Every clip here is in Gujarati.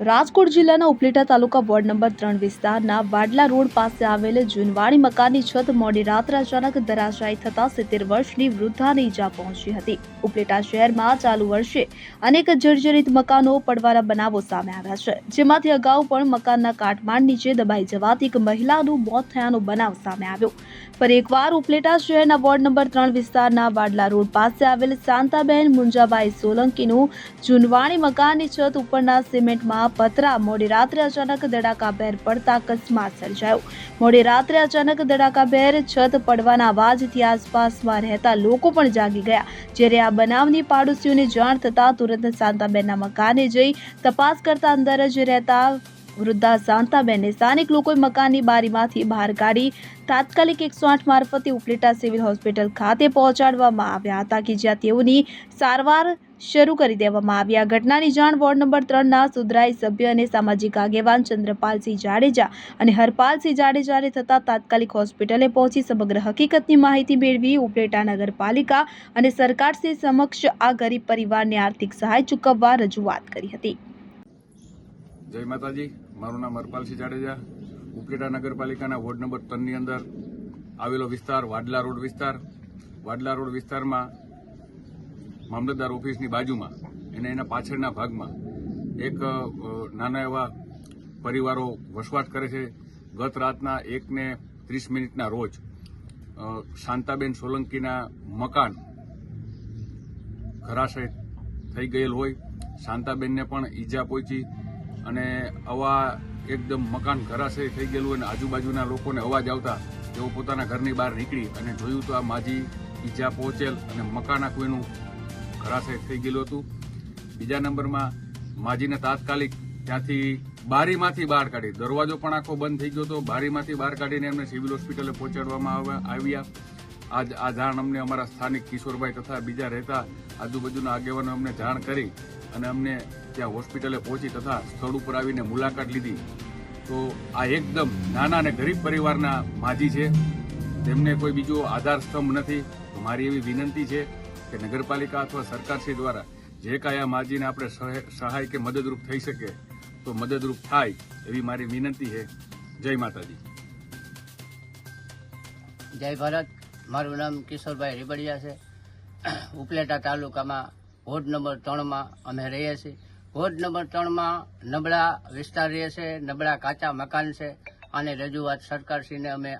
રાજકોટ જિલ્લાના ઉપલેટા તાલુકા વોર્ડ નંબર ત્રણ વિસ્તારના વાડલા રોડ પાસે આવેલ જૂનવાણી મકાનની છત મોડી રાત્રે અચાનક ધરાશાયી થતા સિત્તેર વર્ષની વૃદ્ધાને ઈજા પહોંચી હતી. ઉપલેટા શહેરમાં ચાલુ વર્ષે અનેક જર્જરિત મકાનો પડવાના બનાવો સામે આવ્યા છે, જેમાંથી અગાઉ પણ મકાનના કાટમાળ નીચે દબાઈ જવાથી એક મહિલાનું મોત થયાનો બનાવ સામે આવ્યો. પર એકવાર ઉપલેટા શહેરના વોર્ડ નંબર ત્રણ વિસ્તારના વાડલા રોડ પાસે આવેલ શાંતાબેન મુંજાબાઈ સોલંકીનું જૂનવાણી મકાનની છત ઉપરના સિમેન્ટમાં પતરા. મોડી રાત્રે અચાનક ધડાકાભેર પડતા અકસ્માત સર્જાયો. મોડી રાત્રે અચાનક ધડાકાભેર છત પડવાના અવાજથી આસપાસમાં રહેતા લોકો પણ જાગી ગયા, જ્યારે આ બનાવની પાડોશીઓને જાણ થતાં તુરંત શાંતાબેનના મકાને જઈ તપાસ કરતા અંદર જ રહેતા વૃદ્ધા શાંતાબેનને સ્થાનિક લોકોએ મકાનની બારીમાંથી બહાર કાઢી તાત્કાલિક એકસો આઠ મારફતે ઉપલેટા સિવિલ હોસ્પિટલ ખાતે પહોંચાડવામાં આવ્યા હતા કે જ્યાં તેઓની સારવાર શરૂ કરી દેવામાં આવી. આ ઘટનાની જાણ વોર્ડ નંબર ત્રણના સુધરાઈ સભ્ય અને સામાજિક આગેવાન ચંદ્રપાલસિંહ જાડેજા અને હરપાલસિંહ જાડેજાને થતાં તાત્કાલિક હોસ્પિટલે પહોંચી સમગ્ર હકીકતની માહિતી મેળવી ઉપલેટા નગરપાલિકા અને સરકારશ્રી સમક્ષ આ ગરીબ પરિવારને આર્થિક સહાય ચૂકવવા રજૂઆત કરી હતી. જય માતાજી. મારું નામ હરપાલસિંહ જાડેજા. ઉકેટા નગરપાલિકાના વોર્ડ નંબર ત્રણની અંદર આવેલો વિસ્તાર વાડલા રોડ વિસ્તાર. વાડલા રોડ વિસ્તારમાં મામલતદાર ઓફિસની બાજુમાં અને એના પાછળના ભાગમાં એક નાના એવા પરિવારો વસવાટ કરે છે. ગત રાતના એકને ત્રીસ મિનિટના રોજ શાંતાબેન સોલંકીના મકાન ઘરાશય થઈ ગયેલ હોય. શાંતાબેનને પણ ઈજા પહોંચી. અને આવા એકદમ મકાન ઘરાશય થઈ ગયેલું અને આજુબાજુના લોકોને અવાજ આવતા તેઓ પોતાના ઘરની બહાર નીકળી અને જોયું તો આ માજી ઈજા પહોંચેલ અને મકાન આખું એનું ઘરાશય થઈ ગયેલું હતું. બીજા નંબરમાં માજીને તાત્કાલિક ત્યાંથી બારીમાંથી બહાર કાઢી, દરવાજો પણ આખો બંધ થઈ ગયો હતો. બારીમાંથી બહાર કાઢીને એમને સિવિલ હોસ્પિટલે પહોંચાડવામાં આવ્યા- આજ આ જાણ અમને અમારા સ્થાનિક કિશોરભાઈ તથા બીજા રહેતા આજુબાજુના આગેવાનો અમને જાણ કરી અને અમને ત્યાં હોસ્પિટલે પહોંચી તથા સ્થળ ઉપર આવીને મુલાકાત લીધી. તો આ એકદમ નાના અને ગરીબ પરિવારના માજી છે. તેમને કોઈ બીજો આધાર સ્તંભ નથી. મારી એવી વિનંતી છે કે નગરપાલિકા અથવા સરકારશ્રી દ્વારા જે કાંઈ આ માજીને આપણે સહાય કે મદદરૂપ થઈ શકે, તો મદદરૂપ થાય એવી મારી વિનંતી છે. જય માતાજી. જય ભારત. મારું નામ કિશોરભાઈ રીબડિયા છે. ઉપલેટા તાલુકામાં વોર્ડ નંબર ત્રણમાં અમે રહીએ છીએ. વોર્ડ નંબર ત્રણમાં નબળા વિસ્તાર રહે છે, નબળા કાચા મકાન છે અને રજૂઆત સરકારશ્રીને અમે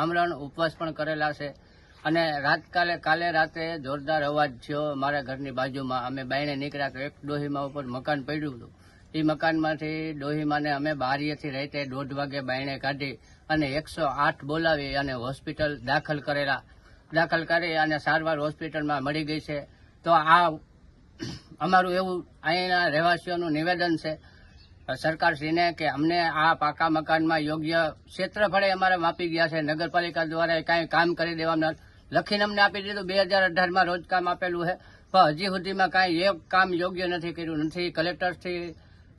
આમરણ ઉપવાસ પણ કરેલા છે. અને રાતકાલે, કાલે રાતે જોરદાર અવાજ થયો મારા ઘરની બાજુમાં. અમે બાયણે નીકળ્યા તો એક ડોહીમાં ઉપર મકાન પડ્યું હતું. એ મકાનમાંથી ડોહીમાને અમે બારીએથી રહેતે દોઢ વાગે બાયણે કાઢી અને એકસો આઠ બોલાવી અને હોસ્પિટલ દાખલ કરેલા. દાખલ કરી અને સારવાર હોસ્પિટલમાં મળી ગઈ છે. તો આ અમારું એવું અહીંના રહેવાસીઓનું નિવેદન છે, સરકારશ્રીને કે અમને આ પાકા મકાનમાં યોગ્ય ક્ષેત્રફળે અમારે માપી ગયા છે. નગરપાલિકા દ્વારા કાંઈ કામ કરી દેવામાં લખીને અમને આપી દીધું. બે હજાર અઢારમાં રોજ કામ આપેલું છે. પણ હજી સુધીમાં કાંઈ એક કામ યોગ્ય નથી કર્યું. નથી કલેક્ટરથી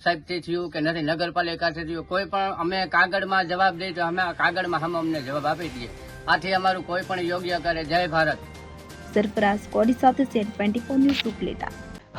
સાહેબથી થયું કે નથી નગરપાલિકાથી થયું. કોઈ પણ અમે કાગળમાં જવાબ દઈએ તો અમે કાગળમાં હમ અમને જવાબ આપી દઈએ. આથી અમારું કોઈ પણ યોગ્ય કરે. જય ભારત. સરફરાઝ કોડી સાથે સેટ ટ્વેન્ટી ફોર ન્યૂઝ ઉપલેટા.